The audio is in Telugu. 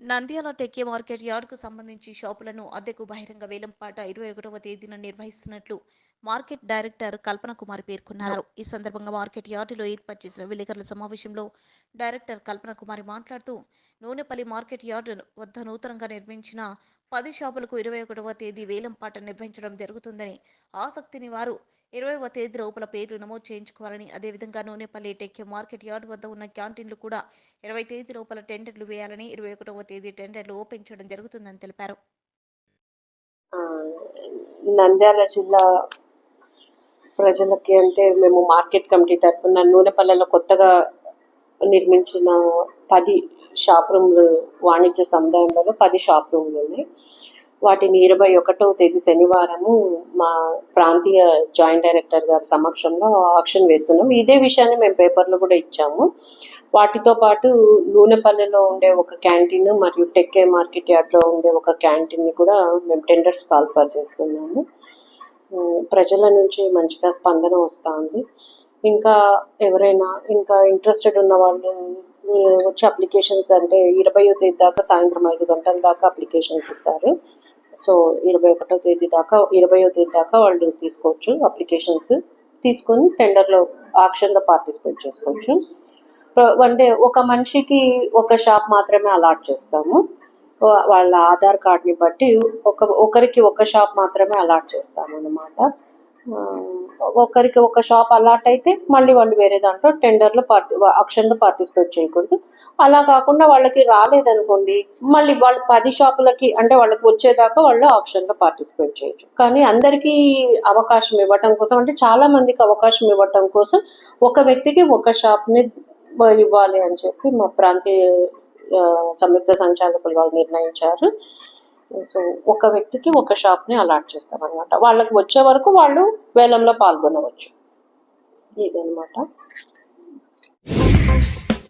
నంద్యాల టెక్కే మార్కెట్ యార్డ్కు సంబంధించి షాపులను అద్దెకు బహిరంగ వేలంపాట ఇరవై ఒకటవ తేదీన నిర్వహిస్తున్నట్లు మార్కెట్ డైరెక్టర్ కల్పన కుమార్ పేర్కొన్నారు. ఈ సందర్భంగా మార్కెట్ యార్డులో ఏర్పాటు చేసిన విలేకరుల సమావేశంలో డైరెక్టర్ కల్పన కుమారి మాట్లాడుతూ నూనెపల్లి మార్కెట్ యార్డు వద్ద నూతనంగా నిర్మించిన పది షాపులకు ఇరవై ఒకటవ తేదీ వేలంపాట నిర్వహించడం జరుగుతుందని ఆసక్తిని వారు ఇరవైవ తేదీ లోపల పేర్లు నమోదు చేయించుకోవాలని అదేవిధంగా నూనెపల్లి టెక్కే మార్కెట్ యార్డ్ వద్ద ఉన్న క్యాంటీన్లు కూడా ఇరవై తేదీ లోపల టెండర్లు వేయాలని ఇరవై ఒకటవ తేదీ టెండర్లు ఓపెన్ చేయడం జరుగుతుందని తెలిపారు. నంద్యాల జిల్లా ప్రజలకి అంటే మేము మార్కెట్ కమిటీ తరఫున నూనెపల్లెలో కొత్తగా నిర్మించిన పది షాప్ రూమ్లు వాణిజ్య సముదాయంలో పది షాప్ రూమ్లు ఉన్నాయి. వాటిని ఇరవై ఒకటవ తేదీ శనివారము మా ప్రాంతీయ జాయింట్ డైరెక్టర్ గారి సమక్షంలో ఆక్షన్ వేస్తున్నాం. ఇదే విషయాన్ని మేము పేపర్లో కూడా ఇచ్చాము. వాటితో పాటు నూనెపల్లెలో ఉండే ఒక క్యాంటీన్ మరియు టెక్కే మార్కెట్ యార్డ్లో ఉండే ఒక క్యాంటీన్ని కూడా మేము టెండర్స్ కాల్ఫర్ చేస్తున్నాము. ప్రజల నుంచి మంచిగా స్పందన వస్తూ ఉంది ఇంకా ఎవరైనా ఇంకా ఇంట్రెస్టెడ్ ఉన్న వాళ్ళు వచ్చే వచ్చి అప్లికేషన్స్ అంటే ఇరవయో తేదీ దాకా సాయంత్రం ఐదు గంటల దాకా అప్లికేషన్స్ ఇస్తారు. సో ఇరవై ఒకటో తేదీ దాకా ఇరవయో తేదీ దాకా వాళ్ళు తీసుకోవచ్చు అప్లికేషన్స్. తీసుకొని టెండర్లో ఆక్షన్లో పార్టిసిపేట్ చేసుకోవచ్చు. అంటే ఒక మనిషికి ఒక షాప్ మాత్రమే అలాట్ చేస్తాము. వాళ్ళ ఆధార్ కార్డ్ని బట్టి ఒక ఒకరికి ఒక షాప్ మాత్రమే అలాట్ చేస్తాము అనమాట ఒకరికి ఒక షాప్ అలాట్ అయితే మళ్ళీ వాళ్ళు వేరే దాంట్లో టెండర్లో పార్టి ఆక్షన్లో పార్టిసిపేట్ చేయకూడదు. అలా కాకుండా వాళ్ళకి రాలేదనుకోండి మళ్ళీ వాళ్ళు పది షాపులకి అంటే వాళ్ళకి వచ్చేదాకా వాళ్ళు ఆప్షన్లో పార్టిసిపేట్ చేయొచ్చు. కానీ అందరికీ అవకాశం ఇవ్వటం కోసం అంటే చాలా మందికి అవకాశం ఇవ్వటం కోసం ఒక వ్యక్తికి ఒక షాప్ని ఇవ్వాలి అని చెప్పి మా ప్రాంతీయ సంయుక్త సంచాలకులు వాళ్ళు నిర్ణయించారు. సో ఒక వ్యక్తికి ఒక షాప్ని అలాట్ చేస్తాం అనమాట వాళ్ళకి వచ్చే వరకు వాళ్ళు వేలంలో పాల్గొనవచ్చు. ఇదనమాట